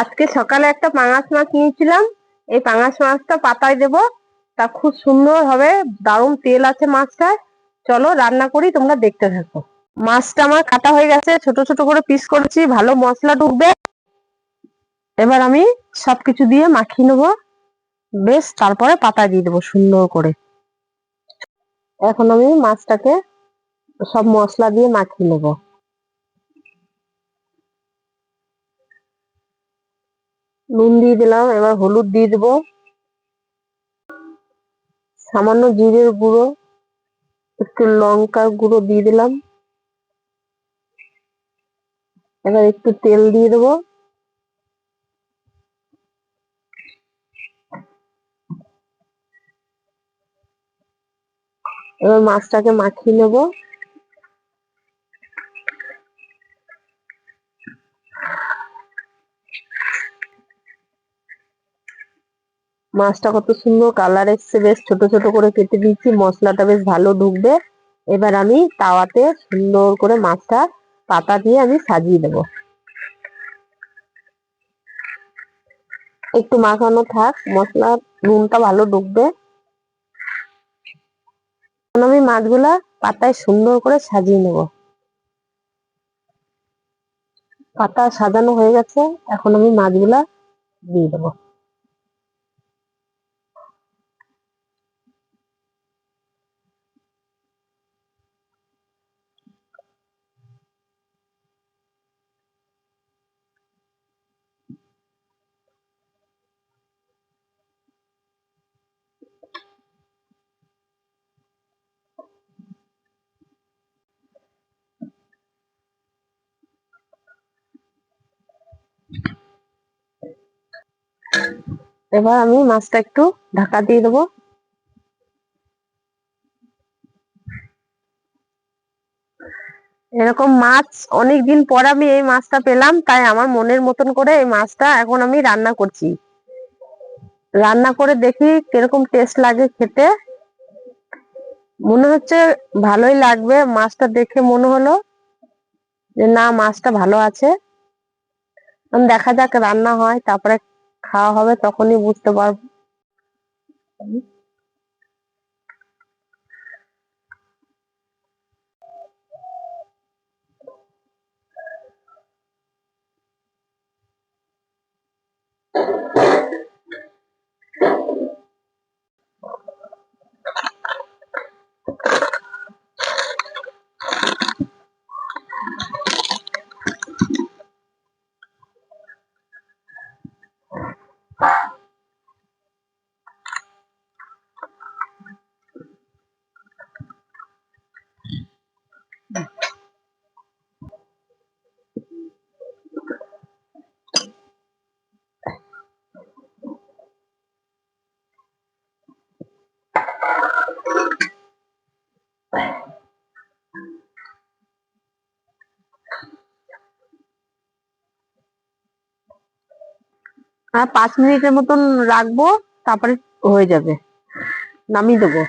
আজকে সকালে একটা পাঙাশ মাছ নিয়েছিলাম। এই পাঙাশ মাছটা পাতায় দেব। তা খুব সুন্দর হবে, দারুণ তেল আছে মাছটায় চলো রান্না করি, তোমরা দেখতে থাকো। মাছটা আমার কাটা হয়ে গেছে, ছোট ছোট করে পিস করেছি, ভালো মশলা ঢুকবে। এবার আমি সবকিছু দিয়ে মাখিয়ে নেব। বেশ, তারপরে পাতা দিয়ে দেবো সুন্দর করে। এখন আমি মাছটাকে সব মশলা দিয়ে মাখিয়ে নেব। নুন দিয়ে দিলাম, এবার হলুদ দিয়ে দেবো। সামান্য জিরের গুঁড়ো, একটু লঙ্কার গুঁড়ো দিয়ে দিলাম। এবার একটু তেল দিয়ে দেবো। এবার মাছটাকে মাখিয়ে নেব। মাছটা কত সুন্দর কালার এসছে, বেশ ছোট ছোট করে কেটে দিচ্ছি মশলাটা বেশ ভালো ঢুকবে। এবার আমি তাওয়াতে সুন্দর করে মাছটা পাতা দিয়ে আমি সাজিয়ে দেবো। একটু মাখানো থাক, মশলা নুনটা ভালো ঢুকবে। আমি মাছগুলা পাতায় সুন্দর করে সাজিয়ে নেব। পাতা সাজানো হয়ে গেছে, এখন আমি মাছগুলা দিয়ে দেবো। এবার আমি মাছটা একটু ঢাকা দিয়ে দেবো। এরকম মাছ, অনেকদিন পর আমি এই মাছটা পেলাম, তাই আমার মনের মতন করে এই মাছটা এখন আমি রান্না করছি। রান্না করে দেখি কীরকম টেস্ট লাগে খেতে। মনে হচ্ছে ভালোই লাগবে, মাছটা দেখে মনে হলো যে না, মাছটা ভালো আছে। দেখা যাক রান্না হয়, তারপরে খাওয়া হবে তখনই বুঝতে পারব। আর পাঁচ মিনিটের মতন রাখব তারপরে হয়ে যাবে। নামিয়ে দেবো।